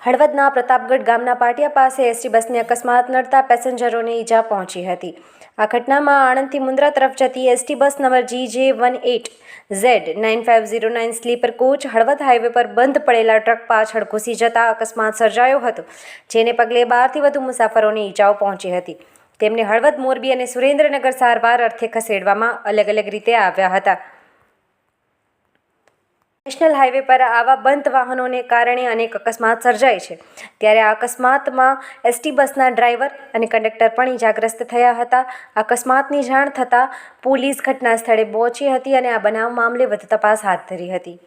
હળવદના પ્રતાપગઢ ગામના પાટિયા પાસે એસટી બસને અકસ્માત નડતા પેસેન્જરોને ઈજા પહોંચી હતી. આ ઘટનામાં આણંદથી મુન્દ્રા તરફ જતી ST bus number G J one eight Z nine five zero nine sleeper coach Halvad highway પર બંધ પડેલા ટ્રક પાછળ ઘૂસી જતા અકસ્માત સર્જાયો હતો, જેને પગલે બારથી વધુ મુસાફરોને ઈજાઓ પહોંચી હતી. તેમને હળવદ મોરબી અને સુરેન્દ્રનગર સારવાર અર્થે ખસેડવામાં અલગ અલગ રીતે આવ્યા હતા. નેશનલ હાઈવે પર આવા બંધ વાહનોને કારણે અનેક અકસ્માત સર્જાય છે. ત્યારે આ અકસ્માતમાં એસટી બસના ડ્રાઈવર અને કંડક્ટર પણ ઇજાગ્રસ્ત થયા હતા. અકસ્માતની જાણ થતાં પોલીસ ઘટના સ્થળે પહોંચી હતી અને આ બનાવ મામલે વધુ તપાસ હાથ ધરી હતી.